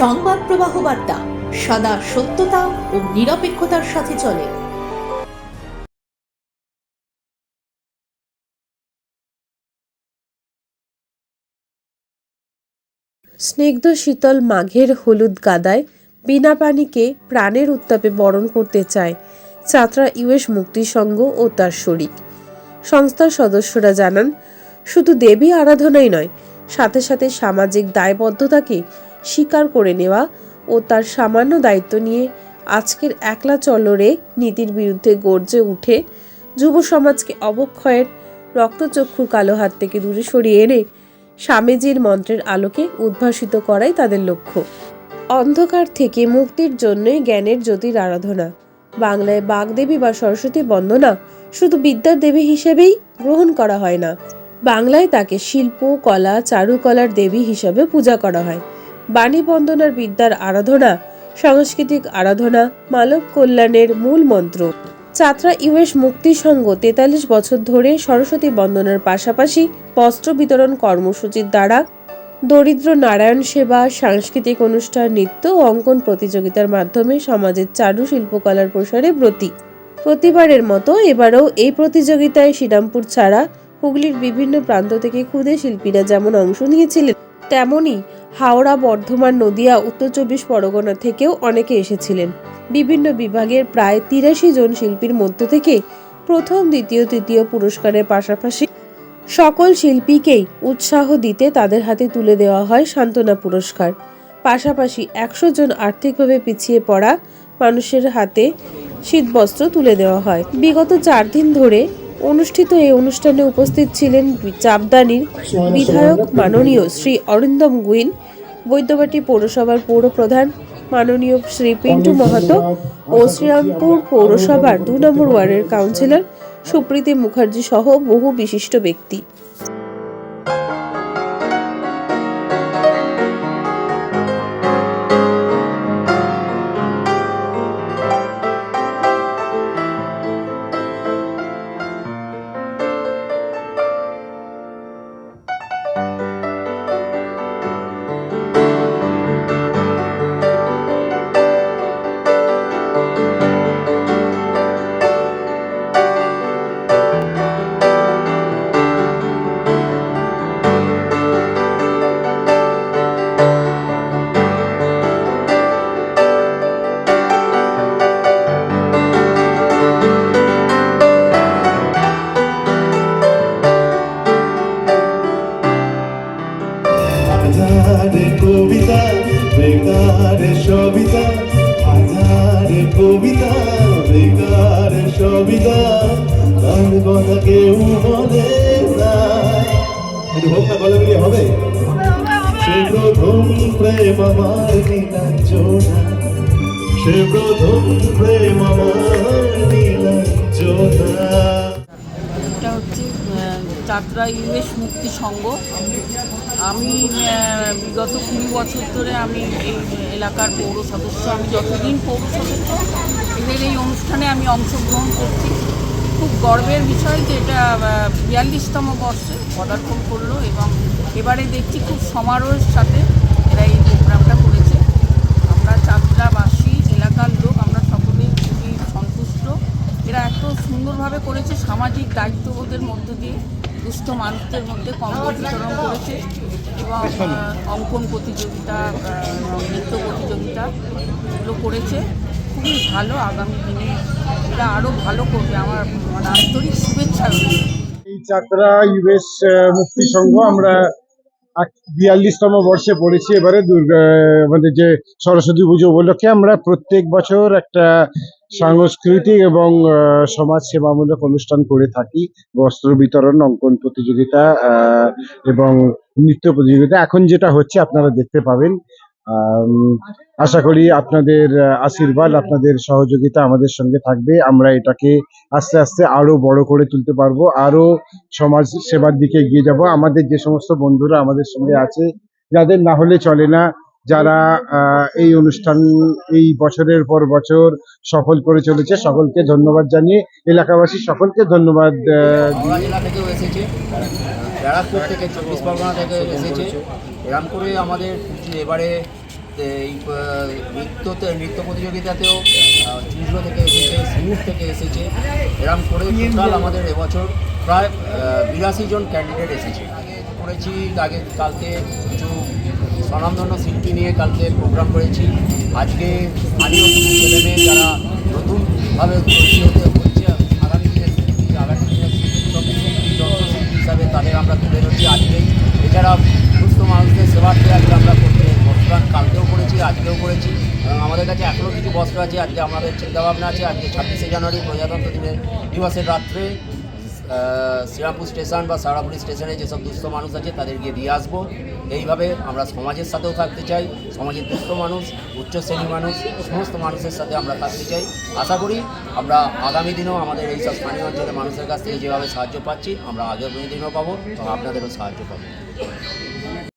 সংবাদ প্রবাহ বার্তা, সদা সত্যতা ও নিরপেক্ষতার সাথে চলে। স্নিগ্ধ শীতল মাঘের হলুদ গাদায় বিনা পানিকে প্রাণের উত্তাপে বরণ করতে চায় চাত্রা ইউএস মুক্তি সংঘ ও তার শরিক। সংস্থার সদস্যরা জানান, শুধু দেবী আরাধনাই নয়, সাথে সাথে সামাজিক দায়বদ্ধতাকে স্বীকার করে নেওয়া ও তার সামান্য দায়িত্ব নিয়ে আজকের একলা চলরে নীতির বিরুদ্ধে গর্জে উঠে যুব সমাজকে অবক্ষয়ের রক্তচক্ষুর কালো হাত থেকে দূরে সরিয়ে এনে স্বামীজির মন্ত্রের আলোকে উদ্ভাসিত করাই তাদের লক্ষ্য। অন্ধকার থেকে মুক্তির জন্যই জ্ঞানের জ্যোতির আরাধনা। বাংলায় বাগদেবী বা সরস্বতী বন্দনা শুধু বিদ্যার দেবী হিসেবেই গ্রহণ করা হয় না, বাংলায় তাকে শিল্প, কলা, চারুকলার দেবী হিসাবে পূজা করা হয়। বাণী বন্দনার বিদ্যার আরাধনা, সাংস্কৃতিক আরাধনা, মানব কল্যাণের মূল মন্ত্র। চাত্রা ইউএস মুক্তি সংঘ তেতাল্লিশ বছর ধরে সরস্বতী বন্দনার পাশাপাশি বস্ত্র বিতরণ কর্মসূচির দ্বারা দরিদ্র নারায়ণ সেবা, সাংস্কৃতিক অনুষ্ঠান, নৃত্য অঙ্কন প্রতিযোগিতার মাধ্যমে সমাজের চারু শিল্পকলার প্রসারে ব্রতী। প্রতিবারের মতো এবারও এই প্রতিযোগিতায় শ্রীরামপুর ছাড়া হুগলির বিভিন্ন প্রান্ত থেকে ক্ষুদে শিল্পীরা যেমন অংশ নিয়েছিলেন তেমনি হাওড়া, বর্ধমান, নদিয়া, উত্তর চব্বিশ পরগনা থেকেও অনেকে এসেছিলেন। বিভিন্ন বিভাগের প্রায় তিরাশি জন শিল্পীর মধ্য থেকে প্রথম, দ্বিতীয়, তৃতীয় পুরস্কারের পাশাপাশি সকল শিল্পীকেই উৎসাহ দিতে তাদের হাতে তুলে দেওয়া হয় সান্ত্বনা পুরস্কার। পাশাপাশি একশো জন আর্থিকভাবে পিছিয়ে পড়া মানুষের হাতে শীতবস্ত্র তুলে দেওয়া হয়। বিগত চার দিন ধরে অনুষ্ঠিত এই অনুষ্ঠানে উপস্থিত ছিলেন চাপদানির বিধায়ক মাননীয় শ্রী অরিন্দম গুইন, বৈদ্যবাটি পৌরসভার পৌর প্রধান মাননীয় শ্রী পিন্টু মাহাতো ও শ্রীরামপুর পৌরসভার দু নম্বর ওয়ার্ডের কাউন্সিলর সুপ্রীতি মুখার্জি সহ বহু বিশিষ্ট ব্যক্তি। কবিতা, বেকার সবিতা হাজারে কবিতা, বেকার সবিতা তার কথা কেউ বলে না। হোক না হবে? সে প্রথম প্রেম আমার নীলাঞ্জনা সে প্রথম প্রেম আমার চাতরা ইউএস মুক্তি সংঘ। আমি বিগত কুড়ি বছর ধরে আমি এই এলাকার পৌর সদস্য, আমি যতদিন পৌর সদস্য, এদের এই অনুষ্ঠানে আমি অংশগ্রহণ করছি। খুব গর্বের বিষয় যে এটা বিয়াল্লিশতম বর্ষে পদার্পণ করল এবং এবারে দেখছি খুব সমারোহের সাথে এরা এই প্রোগ্রামটা করেছে। আমরা চাতরাবাসী এলাকার লোক, আমরা সকলেই খুবই সন্তুষ্ট। এরা এত সুন্দরভাবে করেছে সামাজিক দায়িত্ববোধের মধ্য দিয়ে। দুস্থ মানুষদের মধ্যে কম্বল বিতরণ করেছে এবং অঙ্কন প্রতিযোগিতা নৃত্য প্রতিযোগিতা এগুলো করেছে। খুবই ভালো আগামী দিনে। এটা আরও ভালো করবে আমার আন্তরিক শুভেচ্ছা রয়েছে এই চাকরা ইউএস মুক্তি সংঘ আমরা বিয়াল্লিশতম বর্ষে পড়েছি এবারে দুর্গা আমাদের যে সরস্বতী পুজো উপলক্ষে আমরা প্রত্যেক বছর একটা সাংস্কৃতিক এবং সমাজ সেবামূলক অনুষ্ঠান করে থাকি। বস্ত্র বিতরণ, অঙ্কন প্রতিযোগিতা এবং নৃত্য প্রতিযোগিতা। এখন যেটা হচ্ছে আপনারা দেখতে পাবেন আশা করি আপনাদের আশীর্বাদ, আপনাদের সহযোগিতা আমাদের সঙ্গে থাকবে। আমরা এটাকে আস্তে আস্তে আরও বড় করে তুলতে পারব, আরও সমাজ সেবার দিকে এগিয়ে যাব। আমাদের যে সমস্ত বন্ধুরা আমাদের সঙ্গে আছে, যাদের না হলে চলে না, যারা এই অনুষ্ঠান, এই বছরের পর বছর সফল করে চলেছে, সকলকে ধন্যবাদ জানিয়ে এলাকাবাসী সকলকে ধন্যবাদ থেকে এসেছে। এরম করে আমাদের এবারে এই নৃত্যতে, নৃত্য প্রতিযোগিতাতেও চুজলো থেকে এসেছে, সিঙ্গুর থেকে এসেছে, এরম করে টোটাল আমাদের এবছর প্রায় বিরাশি জন ক্যান্ডিডেট এসেছে। করেছি, আগে কালকে কিছু স্বনামধন্য শিল্পী নিয়ে কালকে প্রোগ্রাম করেছি। আজকে স্থানীয় ছেলেমেয়ে যারা নতুনভাবে তৈরি হতে হচ্ছে আগামী দিনের শিল্পী আগামী দিনের শিল্পী সঙ্গীতশিল্পী যন্ত্রশিল্পী হিসাবে তাদের আমরা তুলে ধরছি আজকে এছাড়া সুস্থ মানুষদের সেবার্থে আজকে আমরা করতে বস্ত্রান কালকেও করেছি আজকেও করেছি। আমাদের কাছে এখনও কিছু বস্ত্র আছে, আজকে আমাদের চিন্তাভাবনা আছে, আজকে ছাব্বিশে জানুয়ারি প্রজাতন্ত্র দিনের দিবসের রাত্রে শ্রীরামপুর স্টেশন বা সারাপুরি স্টেশনে যেসব দুস্থ মানুষ আছে তাদের গিয়ে দিয়ে আসব। এইভাবে আমরা সমাজের সাথেও থাকতে চাই, সমাজের দুস্থ মানুষ উচ্চ শ্রেণির মানুষ, সমস্ত মানুষের সাথে আমরা থাকতে চাই। আশা করি আমরা আগামী দিনেও আমাদের এইসব স্থানীয় অঞ্চলের মানুষের কাছ থেকে যেভাবে সাহায্য পাচ্ছি, আমরা আগামী দিনেও পাবো এবং আপনাদেরও সাহায্য পাবো।